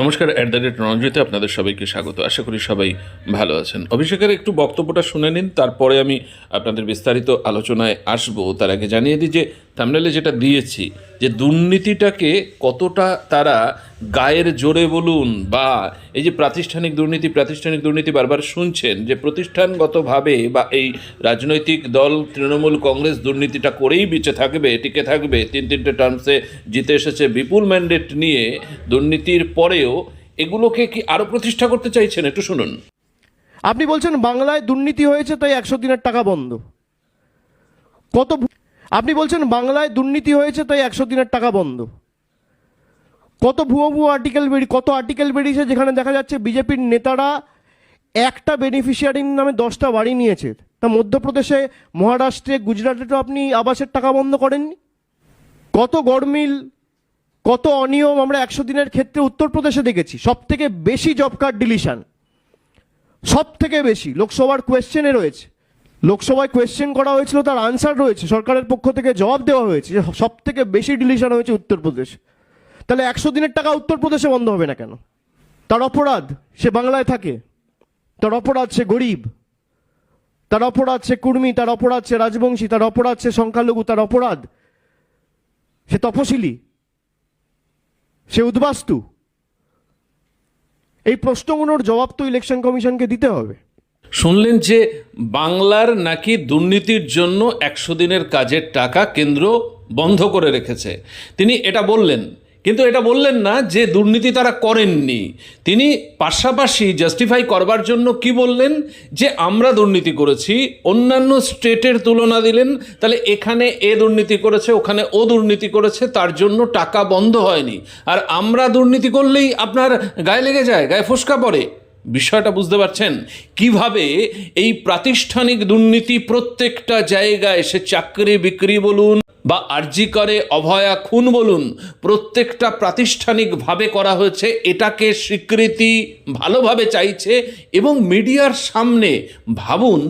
নমস্কার at the rate রঞ্জিতে আপনাদের সবাইকে স্বাগত। আশা করি সবাই ভালো আছেন। অভিষেকের একটু বক্তব্যটা শুনে নিন, তারপরে আমি আপনাদের বিস্তারিত আলোচনায় আসব। তার আগে জানিয়ে দিই যে থামনেলে যেটা দিয়েছি, যে দুর্নীতিটাকে কতটা তারা গায়ের জোরে বলুন বা এই যে প্রাতিষ্ঠানিক দুর্নীতি প্রাতিষ্ঠানিক দুর্নীতি বারবার শুনছেন, যে প্রতিষ্ঠানগতভাবে বা এই রাজনৈতিক দল, তৃণমূল কংগ্রেস দুর্নীতিটা করেই বেঁচে থাকবে, টিকে থাকবে, তিন তিনটে টার্মসে জিতে এসেছে বিপুল ম্যান্ডেট নিয়ে দুর্নীতির পরেও এগুলোকে কি আরও প্রতিষ্ঠা করতে চাইছেন? একটু শুনুন। আপনি বলছেন বাংলায় দুর্নীতি হয়েছে, তাই একশো দিনের টাকা বন্ধ। কত আপনি বলছেন বাংলায় দুর্নীতি হয়েছে, তাই একশো দিনের টাকা বন্ধ। কত ভুয়ো ভুয়ো আর্টিকেল বেরিয়ে কত আর্টিকেল বেরিয়েছে যেখানে দেখা যাচ্ছে বিজেপির নেতারা একটা বেনিফিশিয়ারির নামে দশটা বাড়ি নিয়েছে। তা মধ্যপ্রদেশে, মহারাষ্ট্রে গুজরাটে তো আপনি আবাসের টাকা বন্ধ করেননি? কত গরমিল, কত অনিয়ম আমরা একশো দিনের ক্ষেত্রে উত্তরপ্রদেশে দেখেছি। সব থেকে বেশি জব কার্ড ডিলিশন সব থেকে বেশি। লোকসভার কোয়েশ্চেনে রয়েছে। লোকসভায় কোয়েশ্চেন করা হয়েছিল, তার আনসার রয়েছে। সরকারের পক্ষ থেকে জবাব দেওয়া হয়েছে সব থেকে বেশি ডিলিশন হয়েছে উত্তরপ্রদেশ। তাহলে একশো দিনের টাকা উত্তরপ্রদেশে বন্ধ হবে না কেন? তার অপরাধ, সে বাংলায় থাকে। তার অপরাধ, সে গরিব। তার অপরাধ, সে কুর্মী। তার অপরাধ, সে রাজবংশী। তার অপরাধ, সে সংখ্যালঘু। তার অপরাধ, সে তপশিলি। সে উদ্বাস্তু। এই প্রশ্নগুলোর জবাব তো ইলেকশন কমিশনকে দিতে হবে। শুনলেন যে বাংলার নাকি দুর্নীতির জন্য একশো দিনের কাজের টাকা কেন্দ্র বন্ধ করে রেখেছে। তিনি এটা বললেন। কিন্তু এটা বললেন না যে দুর্নীতি তারা করেননি। তিনি পাশাপাশি জাস্টিফাই করবার জন্য কি বললেন? যে আমরা দুর্নীতি করেছি, অন্যান্য স্টেটের তুলনা দিলেন, তাহলে এখানে এ দুর্নীতি করেছে, ওখানে ও দুর্নীতি করেছে, তার জন্য টাকা বন্ধ হয়নি। আর আমরা দুর্নীতি করলেই আপনার গায়ে লেগে যায়, গায়ে ফোসকা পড়ে। বিষয়টা বুঝতে পারছেন? কীভাবে এই প্রাতিষ্ঠানিক দুর্নীতি প্রত্যেকটা জায়গায় সে চাকরি বিক্রি বলুন বা আর্জি করে অভয়া খুন বলুন, প্রত্যেকটা প্রাতিষ্ঠানিকভাবে করা হয়েছে, এটাকে স্বীকৃতি ভালোভাবে চাইছে এবং মিডিয়ার সামনে ভাবুন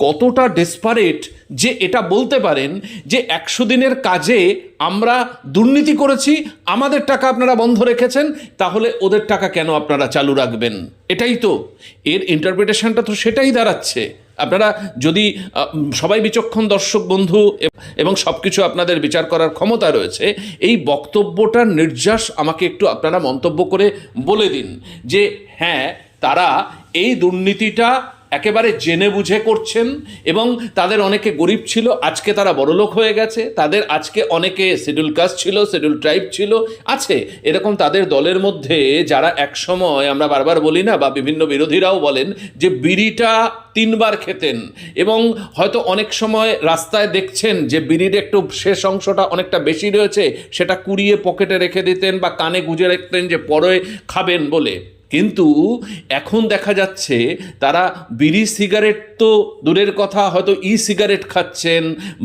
কতটা ডেসপারেট যে এটা বলতে পারেন যে একশো দিনের কাজে আমরা দুর্নীতি করেছি, আমাদের টাকা আপনারা বন্ধ রেখেছেন, তাহলে ওদের টাকা কেন আপনারা চালু রাখবেন? এটাই তো। এর ইন্টারপ্রিটেশনটা তো সেটাই দাঁড়াচ্ছে। আপনারা যদি সবাই বিচক্ষণ দর্শক, বন্ধু, এবং সব কিছু আপনাদের বিচার করার ক্ষমতা রয়েছে, এই বক্তব্যটার নির্যাস আমাকে একটু আপনারা মন্তব্য করে বলে দিন যে হ্যাঁ তারা এই দুর্নীতিটা একেবারে জেনে বুঝে করছেন এবং তাদের অনেকে গরিব ছিল, আজকে তারা বড়লোক হয়ে গেছে, তাদের আজকে অনেকে শিডিউল কাস্ট ছিল, শিডিউল ট্রাইব ছিল, আছে। এরকম তাদের দলের মধ্যে যারা একসময় আমরা বারবার বলি না, বা বিভিন্ন বিরোধীরাও বলেন যে বিড়িটা তিনবার খেতেন এবং হয়তো অনেক সময় রাস্তায় দেখছেন যে বিড়ির একটু শেষ অংশটা অনেকটা বেশি রয়েছে, সেটা কুড়িয়ে পকেটে রেখে দিতেন বা কানে গুঁজে রাখতেন যে পরে খাবেন বলে। কিন্তু এখন দেখা যাচ্ছে তারা বিড়ি সিগারেট তো দূরের কথা, হয়তো ই সিগারেট খাচ্ছেন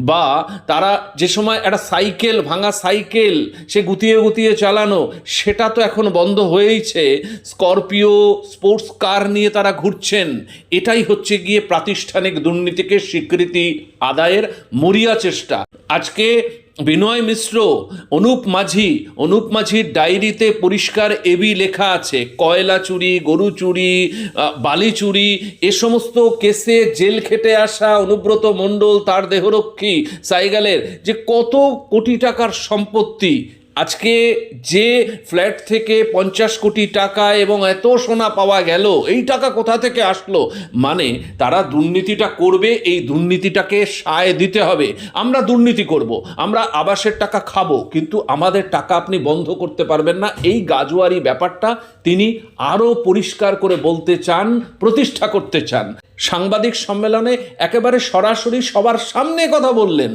বা তারা যে সময় একটা সাইকেল, ভাঙা সাইকেল, সে গুতিয়ে গুতিয়ে চালানো, সেটা তো এখন বন্ধ হয়েইছে। স্করপিও স্পোর্টস কার নিয়ে তারা ঘুরছেন। এটাই হচ্ছে গিয়ে প্রাতিষ্ঠানিক দুর্নীতিকে স্বীকৃতি আদায়ের মরিয়া চেষ্টা। আজকে বিনয় মিশ্র, অনুপ মাঝি, অনুপ মাঝির ডায়েরিতে পরিষ্কার এবি লেখা আছে। কয়লা চুরি, গরু চুরি বালি চুরি, এ সমস্ত কেসে জেল খেটে আসা অনুব্রত মণ্ডল, তার দেহরক্ষী, সাইগালের, যে কত কোটি টাকার সম্পত্তি আজকে যে ফ্ল্যাট থেকে পঞ্চাশ কোটি টাকা এবং এত সোনা পাওয়া গেল, এই টাকা কোথা থেকে আসলো? মানে তারা দুর্নীতিটা করবে, এই দুর্নীতিটাকে সায় দিতে হবে। আমরা দুর্নীতি করব, আমরা আবাসের টাকা খাব, কিন্তু আমাদের টাকা আপনি বন্ধ করতে পারবেন না। এই গাজুয়ারি ব্যাপারটা তিনি আরও পরিষ্কার করে বলতে চান, প্রতিষ্ঠা করতে চান। সাংবাদিক সম্মেলনে একেবারে সরাসরি সবার সামনে কথা বললেন।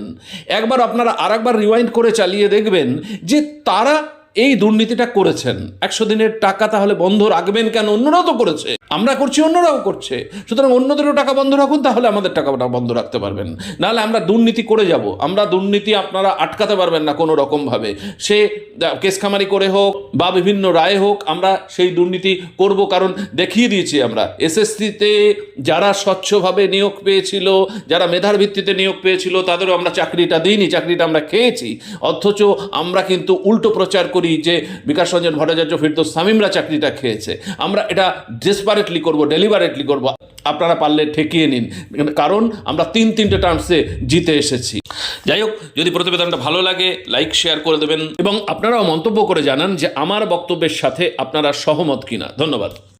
একবার আপনারা আরেকবার রিওয়াইন্ড করে চালিয়ে দেখবেন যে তারা এই দুর্নীতিটা করেছেন। একশো দিনের টাকা তাহলে বন্ধ রাখবেন কেন? অন্যরাও তো করেছে। আমরা করছি, অন্যরাও করছে। সুতরাং অন্যদেরও টাকা বন্ধ রাখুন, তাহলে আমাদের টাকাটা বন্ধ রাখতে পারবেন। নাহলে আমরা দুর্নীতি করে যাব। আমরা দুর্নীতি আপনারা আটকাতে পারবেন না কোনো রকমভাবে। সে কেসখামারি করে হোক বা বিভিন্ন রায় হোক, আমরা সেই দুর্নীতি করব কারণ দেখিয়ে দিয়েছি আমরা। এসএসসিতে যারা স্বচ্ছভাবে নিয়োগ পেয়েছিল, যারা মেধার ভিত্তিতে নিয়োগ পেয়েছিল, তাদেরও আমরা চাকরিটা দিইনি, চাকরিটা আমরা খেয়েছি। অথচ আমরা কিন্তু উল্টো প্রচার করি যে বিকাশ রঞ্জন ভট্টাচার্য ফিরদোস সামিমরা চাকরিটা খেয়েছে। আমরা এটা ডেসপারেটলি করব ডেলিভারেটলি করব। আপনারা পারলে ঠেকিয়ে নিন। কারণ আমরা তিন তিনটে টার্মসে জিতে এসেছি। যাই হোক, যদি প্রতিবেদনটা ভালো লাগে লাইক শেয়ার করে দেবেন। এবং আপনারাও মন্তব্য করে জানান যে আমার বক্তব্যের সাথে আপনারা সহমত কিনা। ধন্যবাদ।